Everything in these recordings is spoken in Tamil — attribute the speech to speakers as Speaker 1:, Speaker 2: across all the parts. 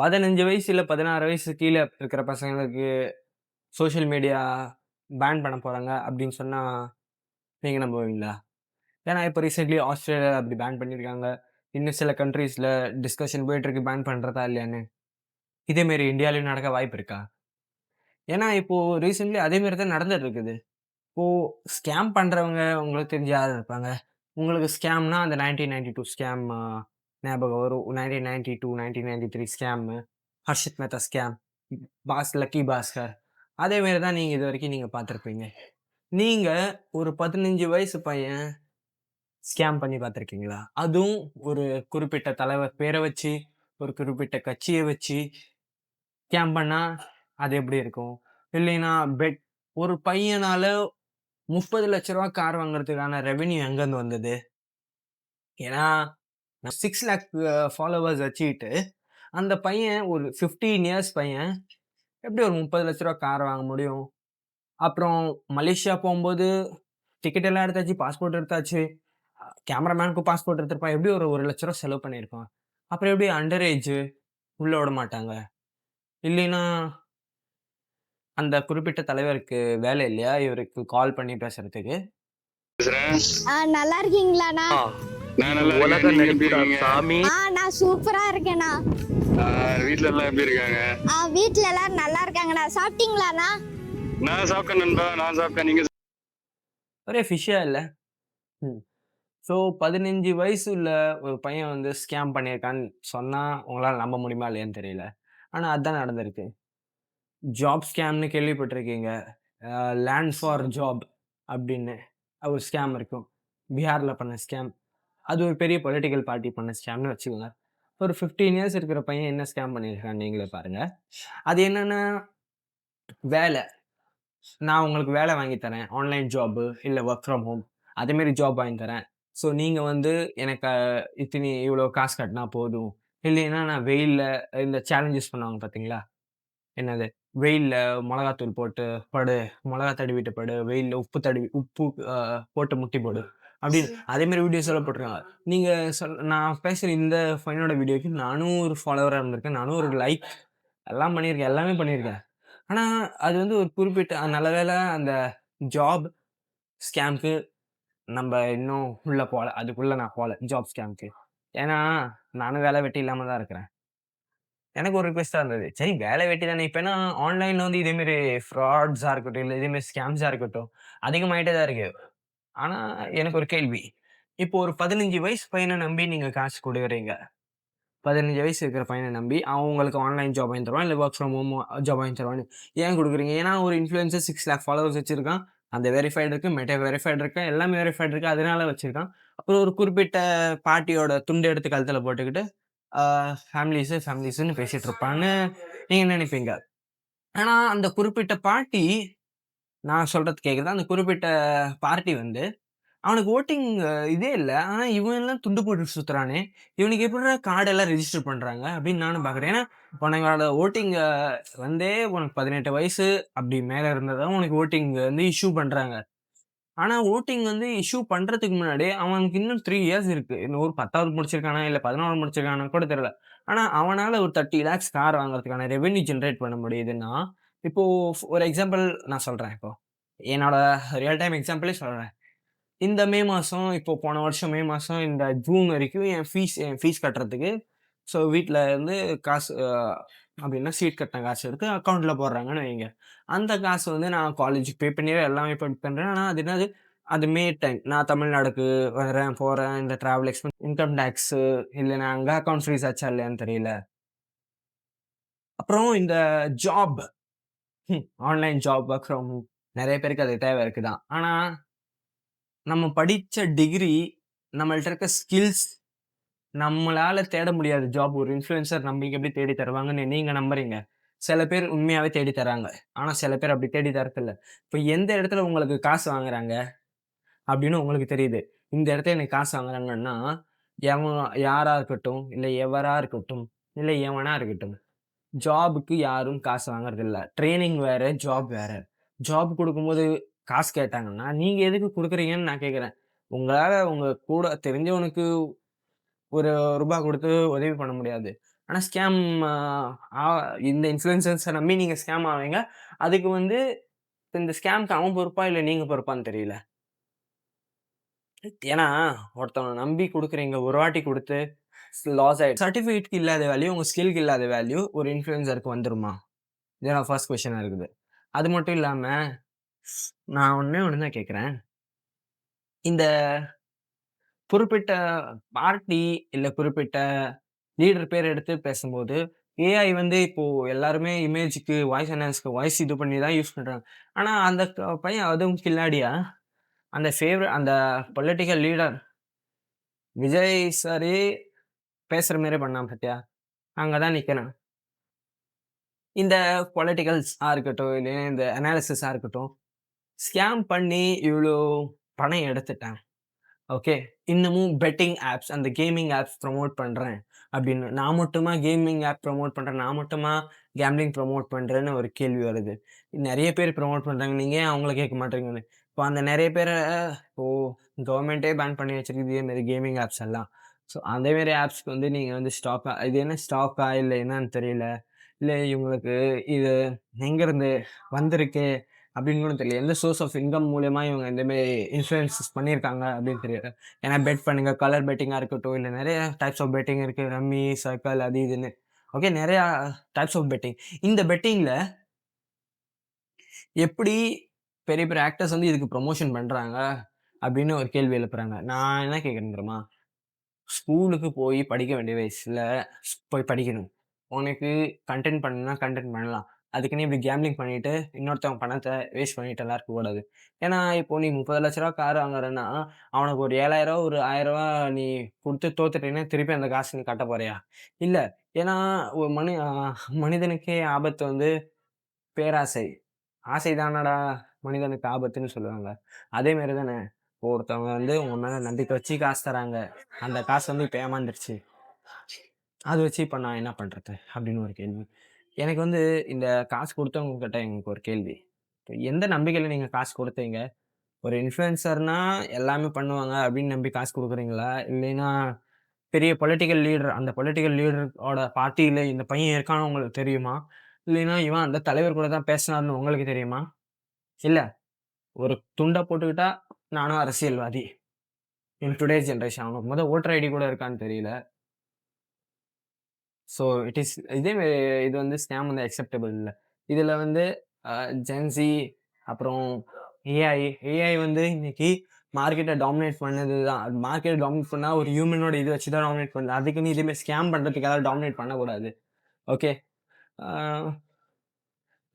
Speaker 1: 15 வயசு இல்லை பதினாறு வயசு கீழே இருக்கிற பசங்களுக்கு சோஷியல் மீடியா பேன் பண்ண போகிறாங்க அப்படின்னு சொன்னால் நீங்கள் நம்புவீங்களா? ஏன்னா இப்போ ரீசெண்ட்லி ஆஸ்திரேலியா அப்படி பேன் பண்ணியிருக்காங்க. இன்னும் சில கண்ட்ரீஸில் டிஸ்கஷன் போயிட்டுருக்கு பேன் பண்ணுறதா இல்லையான்னு. இதேமாரி இந்தியாவிலையும் நடக்க வாய்ப்பு இருக்கா? ஏன்னா இப்போது ரீசெண்ட்லி அதேமாரி தான் நடந்துட்டு இருக்குது. இப்போது ஸ்கேம் பண்ணுறவங்க உங்களுக்கு தெரிஞ்ச யார் இருப்பாங்க? உங்களுக்கு ஸ்கேம்னா அந்த 1992 ஸ்கேம் ஞாபகம் வரும். 1992, 1993 scam, Harshit Mehta scam, pass lucky Bhaskar. அதே தான் தான் இது வரைக்கும் நீங்கள் பார்த்துருப்பீங்க நீங்கள் ஒரு 15 வயசு பையன் ஸ்கேம் பண்ணி பார்த்துருக்கீங்களா அதுவும் ஒரு குறிப்பிட்ட தலைவர் பேரை வச்சு, ஒரு குறிப்பிட்ட கட்சியை வச்சு ஸ்கேம் பண்ணால் அது எப்படி இருக்கும்? இல்லைன்னா பெட் ஒரு பையனால் முப்பது லட்ச ரூபா கார் வாங்குறதுக்கான ரெவென்யூ எங்கேருந்து வந்தது? ஏன்னா 6,00,000 ஃபாலோவர்ஸ் வச்சுக்கிட்டு, அந்த பையன் ஒரு 15 இயர்ஸ் பையன் எப்படி ஒரு ரூ. 30,00,000 கார் வாங்க முடியும்? அப்புறம் மலேசியா போம்போது டிக்கெட் எல்லாம் எடுத்தாச்சு, பாஸ்போர்ட் எடுத்தாச்சு. கேமராமேனுக்கும் பாஸ்போர்ட் எடுத்திருப்பான். எப்படி ஒரு ரூ. 1,00,000 செலவு பண்ணியிருப்பான். அப்புறம் எப்படி அண்டர் ஏஜ் உள்ள விடமாட்டாங்க? இல்லைன்னா அந்த குறிப்பிட்ட தலைவருக்கு வேலை இல்லையா? இவருக்கு கால் பண்ணி பேசுறதுக்கு?
Speaker 2: பேசுறேன்.
Speaker 3: ஆ நல்லா இருக்கீங்களாண்ணா?
Speaker 2: நான் நல்லா
Speaker 4: உலக
Speaker 2: இருக்கேன். நீங்க எப்படி
Speaker 4: நடிப்புடா
Speaker 2: இருக்கீங்க?
Speaker 4: சாமி.
Speaker 3: ஆ நான் சூப்பரா இருக்கேண்ணா.
Speaker 2: ஆ, வீட்ல எல்லாம் எப்படி இருக்காங்க?
Speaker 3: ஆ வீட்ல எல்லாரும் நல்லா இருக்காங்கண்ணா. சாப்பிட்டீங்களாண்ணா?
Speaker 2: நான் சாப்பிட்டேன் நண்பா. நான் சாப்பிட்டேன். நீங்க
Speaker 1: ஒரே ஃபிஷ்ஷா இல்ல? ஸோ 15 வயசு உள்ள ஒரு பையன் வந்து ஸ்கேம் பண்ணியிருக்கான்னு சொன்னா, உங்களால நம்ப முடியுமா இல்லையான்னு தெரியல. ஆனா அதான் நடந்திருக்கு. ஜாப் ஸ்கேம்ன்னு கேள்விப்பட்டிருக்கீங்க. லேண்ட் ஃபார் ஜாப் அப்படின்னு ஒரு ஸ்கேம் இருக்கும். பீகார்ல பண்ண ஸ்கேம். அது ஒரு பெரிய பொலிட்டிக்கல் பார்ட்டி பண்ண ஸ்கேம்னு வச்சுக்கோங்க. ஒரு 15 இயர்ஸ் இருக்கிற பையன் என்ன ஸ்கேம் பண்ணியிருக்கான்னு நீங்களே பாருங்கள் அது என்னென்னா வேலை. நான் உங்களுக்கு வேலை வாங்கி தரேன். ஆன்லைன் ஜாப்பு இல்லை ஒர்க் ஃப்ரம் ஹோம். அதேமாரி ஜாப் வாங்கி தரேன். ஸோ நீங்கள் வந்து எனக்கு இத்தனி இவ்வளோ காசு கட்டினா போதும். இல்லைன்னா நான் வெயிலில் இந்த சேலஞ்சஸ் பண்ணுவாங்க பார்த்தீங்களா? என்னது வெயிலில் மிளகாத்தூள் போட்டு படு, மொளகா தடவிட்டு படு, வெயிலில் உப்பு தடவி உப்பு போட்டு முட்டி போடு. அப்படின்னு அதே மாரி வீடியோஸ் எல்லாம் போட்டிருக்காங்க. நீங்க சொல் நான் பேசுற இந்த பையனோட வீடியோக்கு நானும் ஒரு ஃபாலோவரா இருந்திருக்கேன். நானும் ஒரு லைக் எல்லாம் பண்ணியிருக்கேன். எல்லாமே பண்ணியிருக்கேன். ஆனா அது வந்து ஒரு குறிப்பிட்ட நல்ல வேளை அந்த ஜாப் ஸ்கேம்க்கு நம்ப இன்னும் உள்ள போல. அதுக்குள்ள நான் போல. ஜாப் ஸ்கேம்க்கு. ஏன்னா நானும் வேலை வெட்டி இல்லாம தான் இருக்கிறேன். எனக்கு ஒரு ரிக்வெஸ்ட்டா இருந்தது. சரி வேலை வெட்டி தானே. இப்ப ஏன்னா ஆன்லைன்ல வந்து இதே மாரி ஃப்ராட்ஸா இருக்கட்டும், இல்ல இதே மாரி ஸ்கேம்ஸா இருக்கட்டும், அதிகமாயிட்டே தான் இருக்கு. ஆனா எனக்கு ஒரு கேள்வி. இப்போ ஒரு 15 வயசு பையனை நம்பி நீங்க காசு கொடுக்குறீங்க பதினஞ்சு வயசு இருக்கிற பையனை நம்பி அவன் உங்களுக்கு ஆன்லைன் ஜாப் வாங்கி தருவான். இல்லை ஒர்க் ஃப்ரம் ஹோம் ஜாப் வாங்கி தருவான்னு ஏன் கொடுக்குறீங்க ஏன்னா ஒரு இன்ஃப்ளூயன்சர் 6,00,000 ஃபாலோவர்ஸ் வச்சிருக்கான். அந்த வெரிஃபைடு இருக்கு. மெட்டா வெரிஃபைடு இருக்கு. எல்லாமே வெரிஃபைடு இருக்குது அதனால வச்சிருக்கான். அப்புறம் ஒரு குறிப்பிட்ட பார்ட்டியோட துண்டு எடுத்து கழுத்தில் போட்டுக்கிட்டு, ஃபேமிலிஸு ஃபேமிலிஸுன்னு பேசிகிட்டு இருப்பான்னு நீங்கள் நினைப்பீங்க. ஆனால் அந்த குறிப்பிட்ட பார்ட்டி நான் சொல்றது கேக்குதா? அந்த குறிப்பிட்ட பார்ட்டி வந்து அவனுக்கு ஓட்டிங் இதே இல்லை ஆனால் இவன் எல்லாம் துண்டு போட்டு சுற்றுறானே இவனுக்கு எப்படி கார்டெல்லாம் ரிஜிஸ்டர் ரெஜிஸ்டர் அப்படின்னு நானும் பார்க்குறேன். ஏன்னா உனக்கோட ஓட்டிங்கை வந்தே உனக்கு 18 வயசு அப்படி மேலே இருந்தா தான் உனக்கு ஓட்டிங் வந்து இஷ்யூ பண்ணுறாங்க ஆனால் ஓட்டிங் வந்து இஷ்யூ பண்ணுறதுக்கு முன்னாடி அவனுக்கு இன்னும் த்ரீ இயர்ஸ் இருக்குது இன்னும் ஒரு 10வது முடிச்சிருக்கானா? இல்லை 11வது முடிச்சிருக்கானா கூட தெரியல. ஆனால் அவனால் ஒரு 30 லேக்ஸ் கார் வாங்குறதுக்கான ரெவென்யூ ஜென்ரேட் பண்ண முடியுதுன்னா, இப்போ ஒரு எக்ஸாம்பிள் நான் சொல்கிறேன் இப்போ. என்னோட ரியல் டைம் எக்ஸாம்பிளே சொல்கிறேன் இந்த மே மாதம் இப்போ போன வருஷம் மே மாதம் இந்த ஜூன் வரைக்கும் என் ஃபீஸ் என் ஃபீஸ் கட்டுறதுக்கு ஸோ வீட்டில் இருந்து காசு அப்படின்னா சீட் கட்டின காசு எடுத்து அக்கௌண்ட்டில் போடுறாங்கன்னு வைங்க. அந்த காசு வந்து நான் காலேஜுக்கு பே பண்ணி எல்லாமே பே பண்ணுறேன் ஆனால் அது என்னது அது மே டைம். நான் தமிழ்நாடுக்கு வரேன், போகிறேன் இந்த ட்ராவல் எக்ஸ்பென்ஸ், இன்கம் டேக்ஸு இல்லை நான் அங்கே அக்கௌண்ட் ஃப்ரீஸ் ஆச்சா இல்லையான்னு தெரியல. அப்புறம் இந்த job online job, work from home பேருக்கு அது தேவை இருக்குதான் தான். நம்ம படித்த டிகிரி, நம்மள்ட்ட இருக்க ஸ்கில்ஸ் நம்மளால தேட முடியாத ஜாப் ஒரு இன்ஃப்ளூயன்சர் நம்மளுக்கு எப்படி தேடி தருவாங்கன்னு நீங்கள் நம்புறீங்க. சில பேர் உண்மையாகவே தேடி தராங்க. ஆனால் சில பேர் அப்படி தேடி தரதில்ல. இப்போ எந்த இடத்துல உங்களுக்கு காசு வாங்குறாங்க? அப்படின்னு உங்களுக்கு தெரியுது. இந்த இடத்துல எனக்கு காசு வாங்குறாங்கன்னா, எவன் யாராக இருக்கட்டும், இல்லை எவராக இருக்கட்டும், இல்லை எவனாக இருக்கட்டும். ஜாபுக்கு யாரும் காசு வாங்குறதில்ல. ட்ரைனிங் வேற, ஜாப் வேற. ஜாப் கொடுக்கும்போது காசு கேட்டாங்கன்னா, நீங்கள் எதுக்கு கொடுக்குறீங்கன்னு நான் கேட்குறேன் உங்களால் உங்கள் கூட தெரிஞ்சவனுக்கு ஒரு ரூபா கொடுத்து உதவி பண்ண முடியாது. ஆனால் ஸ்கேம் ஆ இந்த இன்ஃப்ளூயன்சர்ஸை நம்பி நீங்கள் ஸ்கேம் ஆவீங்க. அதுக்கு வந்து இந்த ஸ்கேம்க்கு அவன் பொறுப்பா? இல்லை நீங்கள் பொறுப்பான்னு தெரியல. ஏன்னா, ஒருத்தவனை நம்பி கொடுக்குறீங்க ஒரு வாட்டி கொடுத்து லாஸ் ஆகிடும் சர்டிஃபிகேட்க்கு இல்லாத வேல்யூ, உங்கள் ஸ்கில்க்கு இல்லாத வேல்யூ ஒரு இன்ஃப்ளூயன்சருக்கு வந்துருமா? இது ஃபர்ஸ்ட் கொஷனாக இருக்குது. அது மட்டும் இல்லாமல் நான் ஒன்றே ஒன்று தான் கேட்குறேன் இந்த குறிப்பிட்ட பார்ட்டி, இல்லை குறிப்பிட்ட லீடர் பேர் எடுத்து பேசும்போது, ஏஐ வந்து இப்போது எல்லாருமே இமேஜுக்கு வாய்ஸ் அனான்ஸ்க்கு வாய்ஸ் இது பண்ணி தான் யூஸ் பண்ணுறாங்க ஆனால் அந்த பையன் அதுவும் கில்லாடியா, அந்த ஃபேவர அந்த பொலிட்டிக்கல் லீடர் விஜய் சாரே பேசுகிற மாரியே பண்ணான் பாத்தியா? அங்கே தான் நிற்கணும் இந்த பொலிட்டிக்கல்ஸாக இருக்கட்டும், இல்லை இந்த அனாலிசிஸாக இருக்கட்டும், ஸ்கேம் பண்ணி இவ்வளோ பணம் எடுத்துட்டேன். ஓகே. இன்னமும் பெட்டிங் ஆப்ஸ், அந்த கேமிங் ஆப்ஸ் ப்ரமோட் பண்ணுறேன் அப்படின்னு. நான் மட்டுமா கேமிங் ஆப் ப்ரமோட் பண்ணுறேன் நான் மட்டுமா கேம்லிங் ப்ரமோட் பண்ணுறேன்னு ஒரு கேள்வி வருது. நிறைய பேர் ப்ரமோட் பண்ணுறாங்க நீங்கள் அவங்கள கேட்க மாட்டேங்கன்னு இப்போ அந்த நிறைய பேரை ஓ கவர்மெண்ட்டே பேன் பண்ணி வச்சுருக்குது இதேமாரி கேமிங் ஆப்ஸ் எல்லாம். ஸோ அந்த ஆப்ஸ்க்கு வந்து நீங்கள் வந்து ஸ்டாப்பா இது என்ன ஸ்டாப்பா இல்லை என்னன்னு தெரியல. இல்லை இவங்களுக்கு இது எங்கேருந்து வந்திருக்கு? அப்படின்னு கூட தெரியல. எந்த சோர்ஸ் ஆஃப் இன்கம் மூலயமா இவங்க இந்த இன்சூரன்ஸஸ் பண்ணியிருக்காங்க அப்படின்னு தெரியல. ஏன்னா பெட் பண்ணுங்கள் கலர் பெட்டிங்காக இருக்கட்டும், இல்லை நிறைய டைப்ஸ் ஆஃப் பெட்டிங் இருக்குது ரம்மி, சர்க்கிள் அது இதுன்னு. ஓகே நிறையா டைப்ஸ் ஆஃப் பெட்டிங். இந்த பெட்டிங்கில் எப்படி பெரிய பெரிய ஆக்டர்ஸ் வந்து இதுக்கு ப்ரமோஷன் பண்ணுறாங்க அப்படின்னு ஒரு கேள்வி எழுப்புறாங்க. நான் என்ன கேட்குறேன் தெரியுமா? ஸ்கூலுக்கு போய் படிக்க வேண்டிய வயசில் போய் படிக்கணும். உனக்கு கன்டென்ட் பண்ணணும்னா கன்டென்ட் பண்ணலாம். அதுக்குன்னு இப்படி கேம்லிங் பண்ணிட்டு, இன்னொருத்தவங்க பணத்தை வேஸ்ட் பண்ணிட்டுலாம் இருக்கக்கூடாது. ஏன்னா, இப்போ நீ முப்பது லட்ச ரூபா கார் வாங்குறேன்னா அவனுக்கு ஒரு ஏழாயிரம் ஒரு ரூ. 1,000 நீ கொடுத்து தோத்துட்டீங்கன்னா திருப்பி அந்த காசு நீ கட்ட போறியா? இல்லை ஏன்னா, ஒரு மனி மனிதனுக்கே ஆபத்து வந்து பேராசை. ஆசை தானடா மனிதனுக்கு ஆபத்துன்னு சொல்லுவாங்க. அதே மாதிரி தானே. ஒருத்தவங்க வந்து உங்க மேல நம்பிக்கை வச்சு காசு தராங்க. அந்த காசு வந்து இப்போ ஏமாந்துருச்சு. அது வச்சு இப்போ நான் என்ன பண்றது? அப்படின்னு ஒரு கேள்வி. எனக்கு வந்து இந்த காசு கொடுத்தவங்க கிட்ட எனக்கு ஒரு கேள்வி. எந்த நம்பிக்கையில் நீங்கள் காசு கொடுத்தீங்க ஒரு இன்ஃப்ளூயன்சர்னா எல்லாமே பண்ணுவாங்க அப்படின்னு நம்பி காசு கொடுக்குறீங்களா இல்லைன்னா பெரிய பொலிட்டிக்கல் லீடர் அந்த பொலிட்டிக்கல் லீடரோட பார்ட்டியில் இந்த பையன் இருக்கான்னு உங்களுக்கு தெரியுமா? இல்லைன்னா இவன் அந்த தலைவர் கூட தான் பேசினார்னு உங்களுக்கு தெரியுமா? இல்லை ஒரு துண்டை போட்டுக்கிட்டா நானும் அரசியல்வாதி. இன் டுடே ஜென்ரேஷன் அவனுக்கு முதல் ஓட்டர் ஐடி கூட இருக்கான்னு தெரியல. ஸோ இட் இஸ் இதேமாரி இது வந்து ஸ்கேம் வந்து அக்செப்டபிள் இல்லை இதில் வந்து ஜென்சி அப்புறம் ஏஐ, ஏஐ வந்து இன்னைக்கு மார்க்கெட்டை டாமினேட் பண்ணது தான். மார்க்கெட் டாமினேட் பண்ணால் ஒரு ஹியூமனோட இது வச்சு தான் டாமினேட் பண்ணுது. அதுக்குன்னு இதே ஸ்கேம் ஸ்கேம் ஏதாவது டாமினேட் பண்ணக்கூடாது. ஓகே.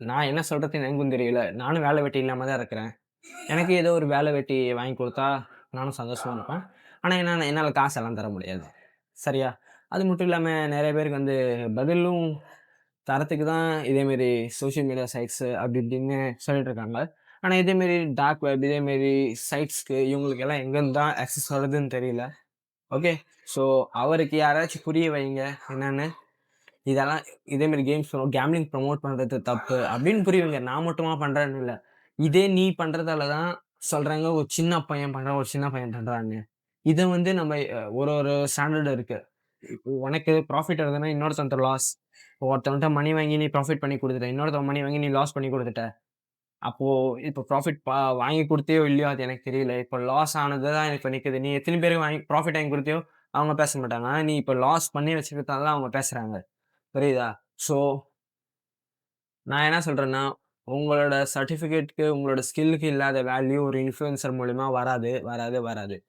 Speaker 1: நான் என்ன சொல்கிறது எனக்கும் தெரியல. நானும் வேலை வெட்டி இல்லாமல் தான் இருக்கிறேன். எனக்கு ஏதோ ஒரு வேலை வெட்டி வாங்கி கொடுத்தா நானும் சந்தோஷமாக இருப்பேன். ஆனால் என்னால என்னால் காசெல்லாம் தர முடியாது. சரியா? அது மட்டும் இல்லாமல் நிறைய பேருக்கு வந்து பதிலும் தரத்துக்கு தான் இதேமாரி சோஷியல் மீடியா சைட்ஸ் அப்படி இப்படின்னு சொல்லிட்டு இருக்காங்க. இதேமாரி டார்க் வெப் இதேமாரி சைட்ஸ்க்கு சைட்ஸ்க்கு இவங்களுக்கெல்லாம் எங்கேருந்து தான் ஆக்சஸ் வருதுன்னு தெரியல. ஓகே. ஸோ அவருக்கு யாராச்சும் புரிய வைங்க என்னென்னு இதெல்லாம் இதேமாரி கேம்ஸ் கேம்லிங் ப்ரமோட் பண்ணுறது தப்பு அப்படின்னு புரியுங்க நான் மட்டுமா பண்ணுறேன்னு இல்லை இதே நீ பண்றதால தான் சொல்றாங்க ஒரு சின்ன பையன் பண்றான், ஒரு சின்ன பையன் பண்றான்னு. இத வந்து நம்ம ஒரு ஒரு ஸ்டாண்டர்ட் இருக்கு. உனக்கு ப்ராஃபிட் வருதுன்னா இன்னொருத்தன்ட்ட லாஸ். ஒருத்தவன்ட்ட மணி வாங்கி நீ ப்ராஃபிட் பண்ணி குடுத்துட்ட. இன்னொருத்தவன் மணி வாங்கி நீ லாஸ் பண்ணி குடுத்துட்ட. அப்போ இப்ப ப்ராஃபிட் ப வாங்கி குடுத்தியோ இல்லையோ அது எனக்கு தெரியல. இப்ப லாஸ் ஆனது தான் இப்ப நிக்குது. நீ எத்தன பேருக்கு வாங்கி ப்ராஃபிட் வாங்கி குடுத்தியோ அவங்க பேச மாட்டாங்க. நீ இப்ப லாஸ் பண்ணி வச்சிருக்கதால தான் அவங்க பேசுறாங்க. புரியுதா? ஸோ நான் என்ன சொல்றேன்னா, உங்களோட சர்டிஃபிகேட்க்கு, உங்களோட ஸ்கில்லுக்கு இல்லாத வேல்யூ ஒரு இன்ஃப்ளூயன்சர் மூலிமா வராது, வராது, வராது.